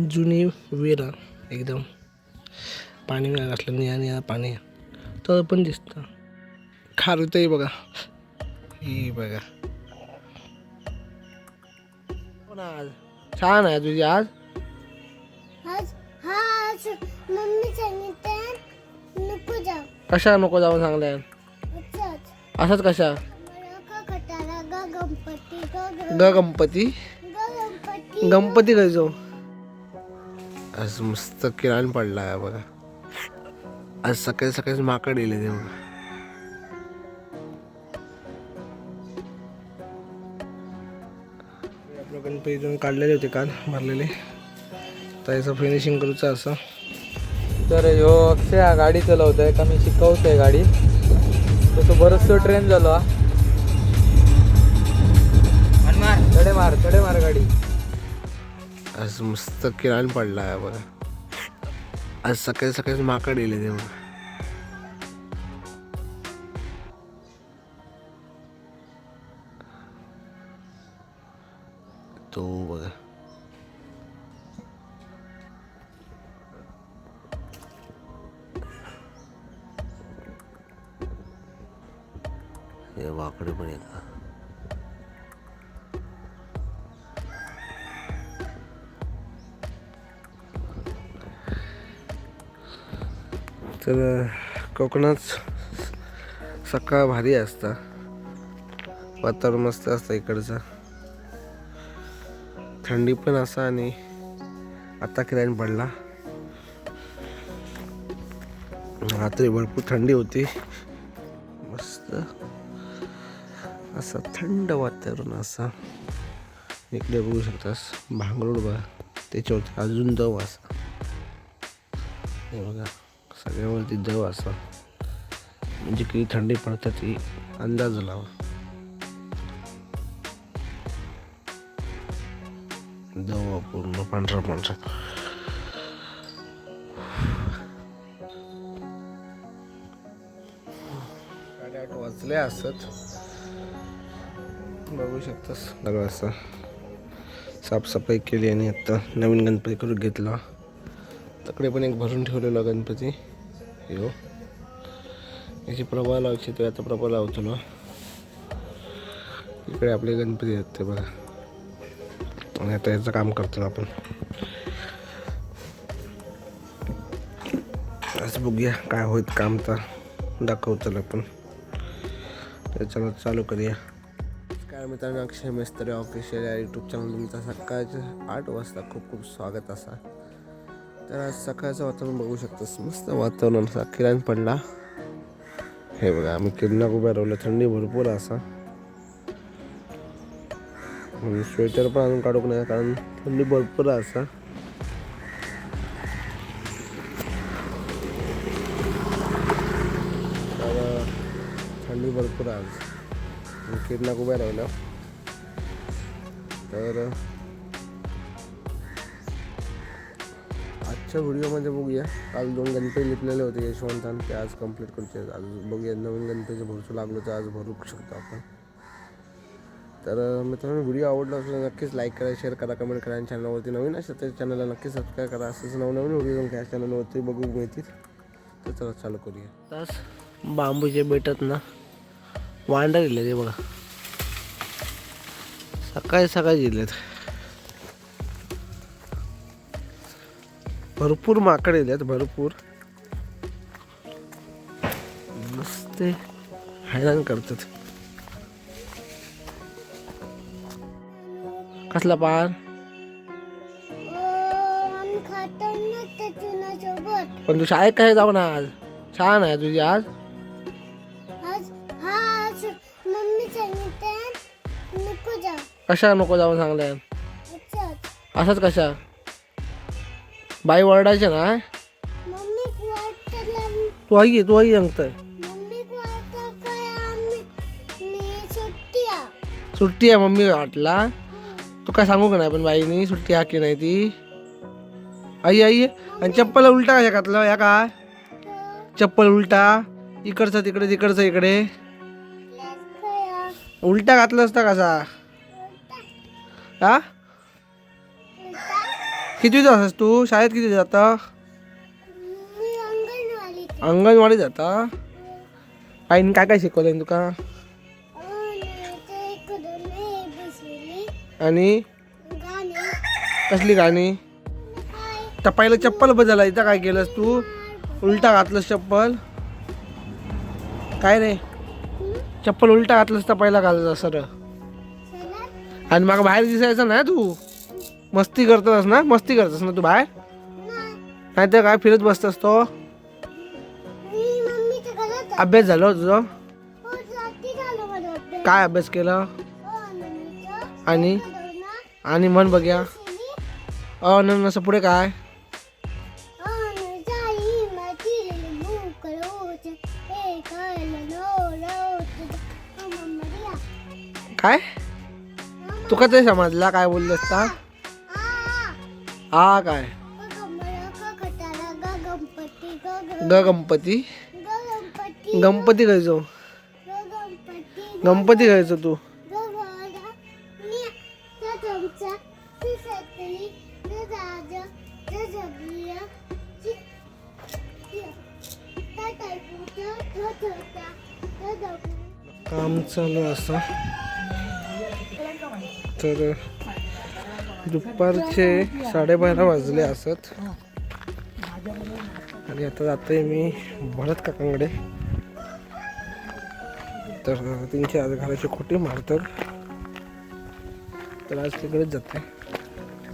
जुनी विरा एकदम। पाणी वेळ घातलं निळा निळा पाणी. तर पण दिसतं. खारुतही बघा. ही बघा. हो ना आज? छान आहे तुझी आज? आज आज मम्मी सांगितलं नको जाऊ. कशा नको जाऊन सांगल्या? असंच कशा? ग गणपती गणपती जाऊ आज मस्त किराण पडला आहे बघा. आज सकाळी सकाळी माकड येले ते बघा. आपलं गणपती काढलेले होते काल भरलेले. तर याचं फिनिशिंग करूचं असं. तर ह्यो अक्षय हा गाडी चलवतोय का मी शिकवतोय गाडी. तसं बरंचसं ट्रेन झालो हा. चढे मार चढे मार गाडी. आज मस्त किराण पडला आहे बघा. आज सकाळी सकाळी माकड येले ते तो बघा. हे वाकडे पण आहे तर कोकणात सकाळ भारी असता. वातावरण मस्त असतं इकडचं. थंडी पण असा आणि आता किराण पडला रात्री भरपूर थंडी होती. मस्त. असा थंड वातावरण असा इकडे बघू शकतास भांगरूड बघा त्याच्यावरती अजून दव असा. हे बघा सगळ्यावरती दव असा. म्हणजे किती थंडी पडतात ती अंदाज लावा. दव पूर्ण पांढरा पांढरा. वाचले वाजले असत. बघू शकतास. सगळं असं साफसफाई केली आणि आत्ता नवीन गणपती करून घेतला. तकडे पण एक भरून ठेवलेला गणपती. यो. याची प्रभा लावायची तो आता प्रभा लावतो ना. इकडे आपले गणपती आहेत ते बघा. आणि आता याचं काम करतो आपण. असं बघूया काय होत काम तर. दाखवतो आपण. तर चालू करूया. काय मित्रांनो अक्षय मिस्त्री ऑफिशियल या यूट्यूब चॅनल तुमचा सकाळचं आठ वाजता खूप खूप स्वागत असा. तर आज सकाळचं वातावरण बघू शकतोस मस्त वातावरण असा. किराण पडला. हे बघा आम्ही किरणाक उभ्या राहिलो. थंडी भरपूर असा. म्हणजे स्वेटर पण आणून काढूक नाही कारण थंडी भरपूर असा. तर थंडी भरपूर आहे आज. किरणाक उभ्या राहिलो तर आजच्या व्हिडिओमध्ये बघूया काल दोन गणपती लिपलेले होते यशवंतान ते आज कंप्लीट करूचे आज बघूया नवीन गणपतीचं भरसू लागलो तर आज भरू शकतो आपण तर मित्रांनो व्हिडिओ आवडला असेल नक्कीच लाईक करा शेअर करा कमेंट करा आणि चॅनलवरती नवीन असेल तर चॅनलला नक्की सबस्क्राईब करा असंच नवनवीन व्हिडिओ घ्या चॅनलवरती बघू मिळतील तर चला चालू करूया तास बांबूचे भेटत ना वांडा दिले ते बघा. सकाळी सकाळी दिलेत भरपूर माकड येतात भरपूर. नुसते हैराण करतात. कसला पार पण तू शाळेत काय जाऊ ना आज छान आहे तुझी आज? कशा नको जाऊन सांगल्या असंच कशा? बाई ओरडायच्या ना? तू आई तू आई सांगतोय. मी सुट्टी आहे. मम्मी वाटला? तू काय सांगू का नाही पण बाईनी? सुट्टी हा की नाही ती? आई आई आणि चप्पल उलटा कशा घातलं या काय चप्पल उलटा. इकडचा तिकडे तिकडचा इकडे. उलटा घातला असता कसा? हा? किती जातास तू? शाळेत किती जाता? अंगणवाडी जाता? आईने काय काय शिकवलं तुका आणि? कसली गाणी? तर पहिलं चप्पल बदलला इथं काय केलंस तू? उलटा घातलंस चप्पल? काय रे? चप्पल उलटा घातलंस तर पहिला घालत सर आणि मग बाहेर दिसायचं ना तू? मस्ती करतोस ना? मस्ती करतोस ना तू बाहेर? नाही. तर काय फिरत बसतोस तो? मी मम्मीच्या घरात अभ्यास झाला तुझं? हो. काय अभ्यास केला? हो. आणि? दोना, आणि म्हण बघ्या शिली. अ न असं पुढे काय? हो. हे. हो. काय? तुका ते समजला काय बोललं असता आ, हा काय? ग गणपती, गणपती ग गणपती, खायचो गणपती, खायचो तू. काम चालू असं तर दुपारचे साडेबारा वाजले असत. आणि आता जाते मी भरत काकांकडे. तर त्यांची आज घराची खोटी मारतात तर आज तिकडेच जाते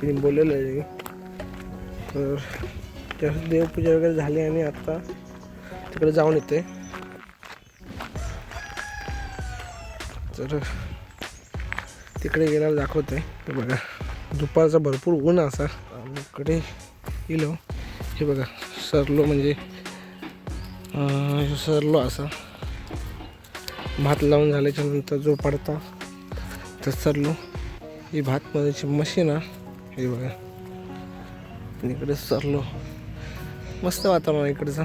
तिने बोललेलं आहे. तर त्यासाठी देवपूजा वगैरे झाली आणि आता तिकडे जाऊन येते तर तिकडे गेल्यावर दाखवते हे बघा दुपारचा भरपूर ऊन असा. इकडे गेलो. हे बघा सरलो म्हणजे सरलो असा. भात लावून झाल्याच्यानंतर जो पडता तर सरलो. ही भात मधाची मशीन आहे हे बघा. इकडे सरलो. मस्त वातावरण इकडचं.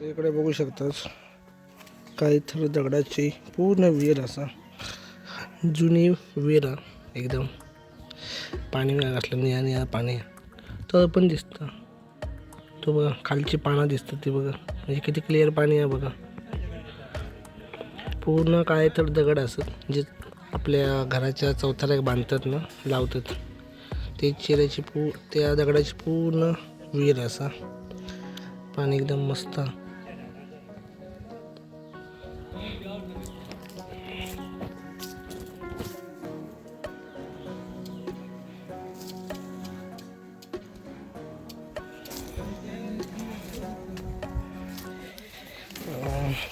तर इकडे बघू शकताच काही थर दगडाची पूर्ण विहीर असा. जुनी विहीर एकदम. पाणी नाही घातलं निळा निळा पाणी. तर पण दिसतं. तो बघा खालची पानं दिसतं ती बघा. म्हणजे किती क्लिअर पाणी आहे बघा. पूर्ण काय तर दगड असत. जे आपल्या घराच्या चौथ्याला बांधतात ना लावतात. ते चिऱ्याची पू त्या दगडाची पूर्ण विहीर असा. पाणी एकदम मस्त. अं,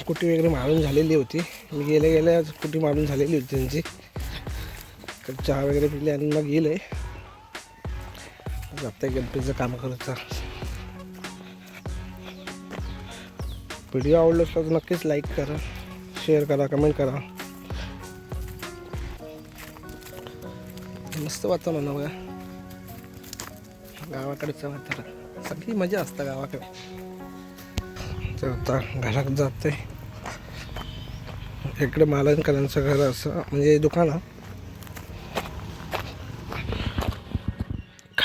कुटी वगैरे मारून झालेली होती. मी गेल्या गेल्या कुटी मारून झालेली होती त्यांची. चहा वगैरे पिले आणि मग गेले. जाते गणपतीचं काम करायचं व्हिडिओ आवडला असला तर नक्कीच लाईक करा शेअर करा कमेंट करा. मस्त वातावरण म्हणा बघा. गावाकडचं सगळी मजा असतं गावाकडे. तर आता घरात जाते इकडे मालनकरांचं घर असं म्हणजे दुकान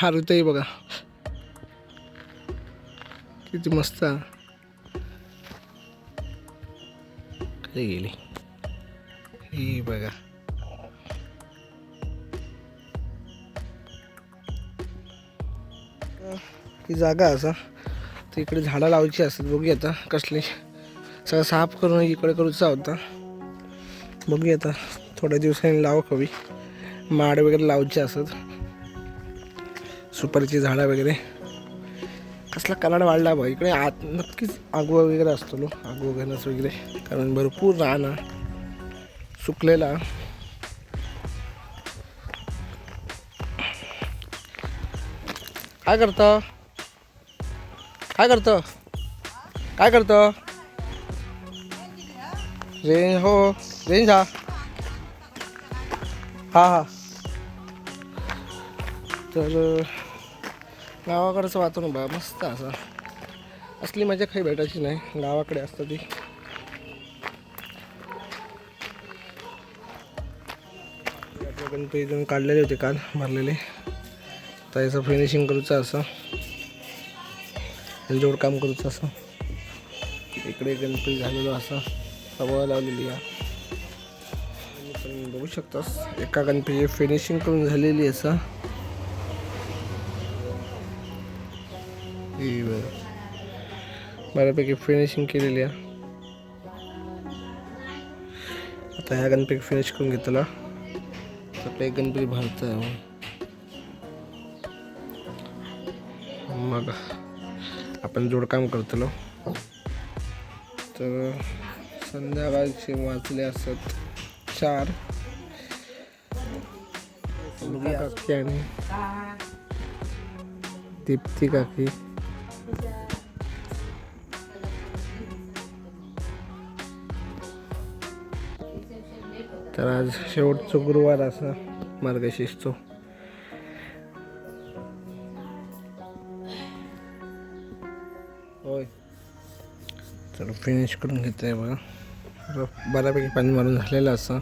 खारुताई बघा. किती मस्त. आहे. खाली गेली. ही बघा. ही जागा असा. तर इकडे झाडं लावायची असतात. बघूया आता कसली. सगळं साफ करून इकडे करूचा होता. बघूया आता थोड्या दिवसांनी लाव हवी माड वगैरे लावायचे असत सुपारीची झाडं वगैरे. कसला कलाड वाढला बा इकडे आत नक्कीच आगवा वगैरे असतो लो आगवा घनस वगैरे. कारण भरपूर रान सुकलेला. काय करतं? काय करतं? काय करतं? रेंज हो रेंज हा हा हा. तर गावाकडचं वातावरण बा मस्त असं. असली मजा काही भेटायची नाही. गावाकडे असतं ती. गणपती काढलेले होते काल भरलेले. तर याचं फिनिशिंग करूचं असं. जोड काम करूचं असं. इकडे गणपती झालेलो असा. सवय लावलेली आहे. पण बघू शकतास. एका गणपतीची फिनिशिंग करून झालेली असं. बऱ्यापैकी फिनिशिंग केलेली आहे. आता ह्या गणपती फिनिश करून घेतला तर आपला एक गणपती भरता मग आपण जोडकाम करतलो तर संध्याकाळचे वाचले असत चार. काकी आणि दीप्ती काकी. तर आज शेवटचं गुरुवार असा मार्गशीर्षचो होय. तर फिनिश करून घेतोय आहे बघा बऱ्यापैकी पाणी मारून झालेलं असं.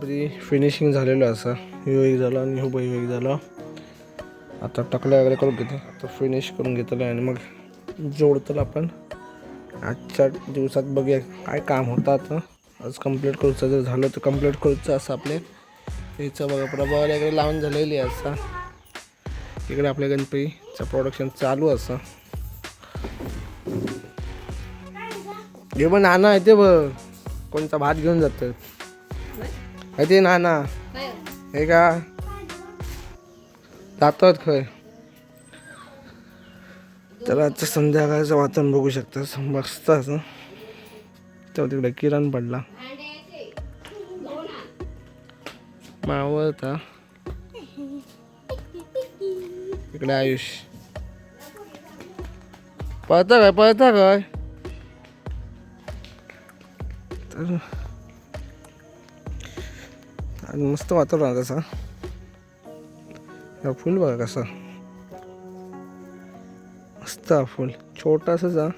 गणपती फिनिशिंग झालेलं असं. ह्यो एक झाला आणि ह्यो एक झाला. आता टाकल्या वगैरे करून घेतो. आता फिनिश करून घेतलं आणि मग जोडतो आपण. आजच्या दिवसात बघूया काय काम होतं आता. आज कंप्लीट करूचं जर झालं तर कंप्लीट करूचं असं आपले. याचं बघा प्रभाव वगैरे लावून झालेली असा. इकडे आपल्या गणपतीचं प्रोडक्शन चालू असं. हे पण नाना येते ते बघ. कोणता भात घेऊन जातं आहे ते नाना? हे का? जातात खय तर आजचं संध्याकाळचं वातावरण बघू शकता. मस्त असं. तर तिकडे किरण पडला. मावळता इकडे आयुष. पळता काय? पळता काय? तर मस्त वातावरण आहे हा फुल बघा कसा. मस्त हा फुल. छोटासाच हा.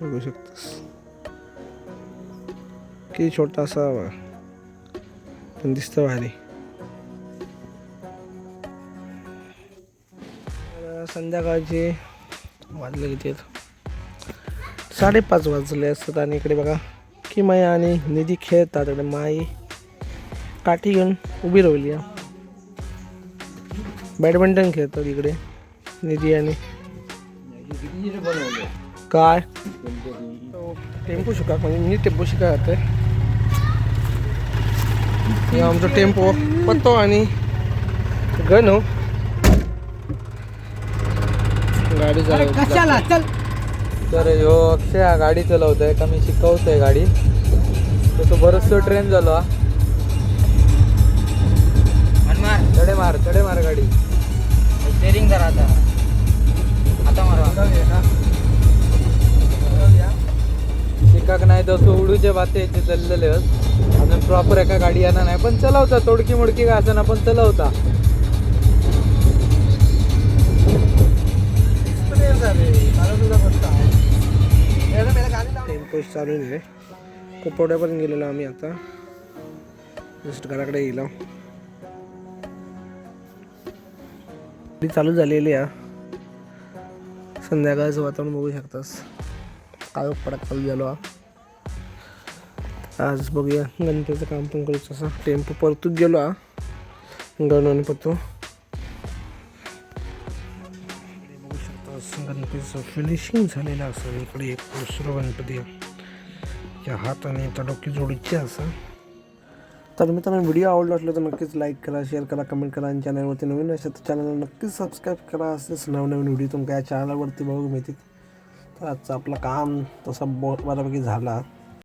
बघू शकतोस. किती छोटासा बघा. पण दिसतं भारी. संध्याकाळचे वाजले किती आहेत? साडेपाच वाजले असतात आणि इकडे बघा. की माई आणि निधी खेळतात इकडे माई काठी घेऊन उभी राहिली. बॅडमिंटन खेळतात इकडे निधी आणि काय? टेम्पो शिका म्हणजे मी टेम्पो शिका जाते आमचा टेम्पो पत्तो आणि गण. हो गाडी चल. तर ह्यो अक्षय हा गाडी चलवतोय का मी शिकवतोय गाडी. तसं बरंचसं ट्रेन झालो हा. चढे मार चढे मार गाडी. स्टेरिंग करा आता. आता मारा. शिकाक नाही तसं उडूचे बाते याचे चाललेले. अजून प्रॉपर एका गाडी येणार नाही पण चलवता तोडकी मोडकी का असं पण चलवता. टेम्पो चालू आहे कोपवड्यापर्यंत गेलेलो आम्ही आता. जस्ट घराकडे गेलो. चालू झालेली आहे. संध्याकाळचं वातावरण बघू शकतास. काय पडक चालू झालो हा. आज बघूया गणपतीचं काम पण करूच असं. टेम्पो परतूच गेलो हा. गणवणी गणपतीचं फिनिशिंग झालेलं असं इकडे एक दुसरं गणपती या हात आणि त्या डोकी जोडीचे असं. तर मित्रांनो व्हिडिओ आवडला असला तर नक्कीच लाईक करा शेअर करा कमेंट करा आणि चॅनलवरती नवीन असेल तर चॅनलला नक्कीच सबस्क्राईब करा. असेच नवनवीन व्हिडिओ तुमच्या या चॅनलवरती बघू मिळतील. तर आजचं आपलं काम तसा ब बऱ्यापैकी झाला.